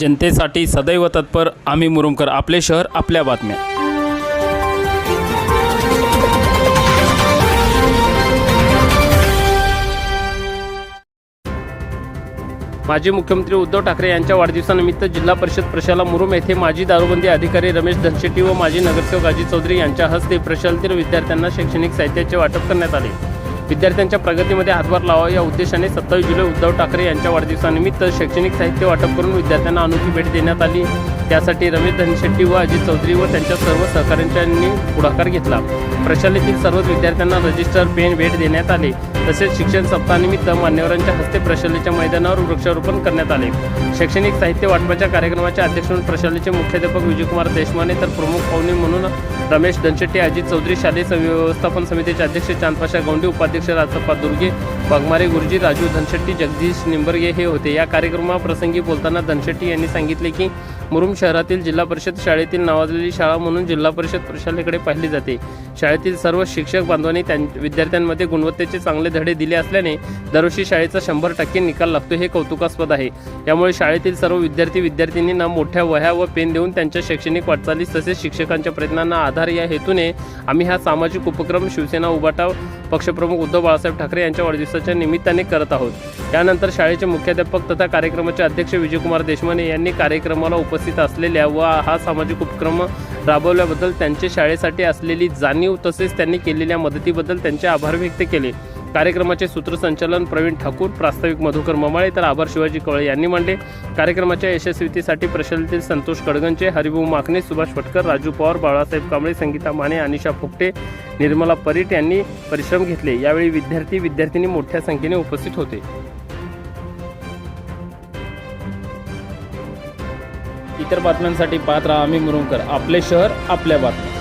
जनतेसाठी सदैव तत्पर आम्ही मुरुमकर आपले शहर आपल्या बातम्या. माजी मुख्यमंत्री उद्धव ठाकरे यांच्या वाढदिवसानिमित्त जिल्हा परिषद प्रशाला मुरुम येथे माजी दारूबंदी अधिकारी रमेश धनशेट्टी व माजी नगरसेवक अजित चौधरी यांच्या हस्ते प्रशालातील विद्यार्थ्यांना शैक्षणिक साहित्याचे वाटप करण्यात आले. विद्यार्थ्यांच्या प्रगतीमध्ये हातभार लावा या उद्देशाने सत्तावीस जुलै उद्धव ठाकरे यांच्या वाढदिवसानिमित्त शैक्षणिक साहित्य वाटप करून विद्यार्थ्यांना अनोखी भेट देण्यात आली. त्यासाठी रमेश धनशेट्टी व अजित चौधरी व त्यांच्या सर्व सहकाऱ्यांच्यांनी पुढाकार घेतला. प्रशालेतील सर्वच विद्यार्थ्यांना रजिस्टर पेन भेट देण्यात आले. तसेच शिक्षण सप्ताहानिमित्त मान्यवरांच्या हस्ते प्रशालेच्या मैदानावर वृक्षारोपण करण्यात आले. शैक्षणिक साहित्य वाटपाच्या कार्यक्रमाच्या अध्यक्ष म्हणून प्रशालेचे मुख्याध्यापक विजयकुमार देशमाने तर प्रमुख पाहुणे म्हणून रमेश धनशेट्टी अजित चौधरी शालेय व्यवस्थापन समितीचे अध्यक्ष चांदपाशा गौंडी उपाध्यक्ष राजप्पा दुर्गे वाघमारे गुरुजी राजू धनशेट्टी जगदीश निंबर्गे हे होते. या कार्यक्रमाप्रसंगी बोलताना धनशेट्टी यांनी सांगितले की मुरुम शहरातील जिल्हा परिषद शाळेतील नावाजलेली शाळा म्हणून जिल्हा परिषद प्रशालेकडे पाहिली जाते. शाळेतील सर्व शिक्षक बांधवांनी त्यां विद्यार्थ्यांमध्ये गुणवत्तेचे चांगले धडे दिले असल्याने दरवर्षी शाळेचा शंभर टक्के निकाल लागतो हे कौतुकास्पद आहे. यामुळे शाळेतील सर्व विद्यार्थी विद्यार्थिनींना मोठ्या वह्या व पेन देऊन त्यांच्या शैक्षणिक वाटचालीस तसेच शिक्षकांच्या प्रयत्नांना आधार या हेतूने आम्ही हा सामाजिक उपक्रम शिवसेना उभाटाव पक्षप्रमुख उद्धव बाळासाहेब ठाकरे यांच्या वाढदिवसाच्या निमित्ताने करत आहोत. यानंतर शाळेचे मुख्याध्यापक तथा कार्यक्रमाचे अध्यक्ष विजयकुमार देशमाने यांनी कार्यक्रमाला उपस्थित असलेल्या व हा सामाजिक उपक्रम राबवल्याबद्दल त्यांचे शाळेसाठी असलेली जाणीव तसेच त्यांनी केलेल्या मदतीबद्दल त्यांचे आभार व्यक्त केले. कार्यक्रमाचे सूत्रसंचालन प्रवीण ठाकूर प्रास्ताविक मधुकर ममाळे तर आभार शिवाजी कवळे यांनी मांडले. कार्यक्रमाच्या यशस्वीतेसाठी प्रशालेतील संतोष कडगंचे हरिभाऊ माकणे सुभाष फटकर राजू पवार बाळासाहेब कांबळे संगीता माने अनिशा फुकटे निर्मला परीट यांनी परिश्रम घेतले. यावेळी विद्यार्थी विद्यार्थिनी मोठ्या संख्येने उपस्थित होते. इतर बातम्यांसाठी पाहत राहा आम्ही मुरुमकर आपले शहर आपल्या बातम्या.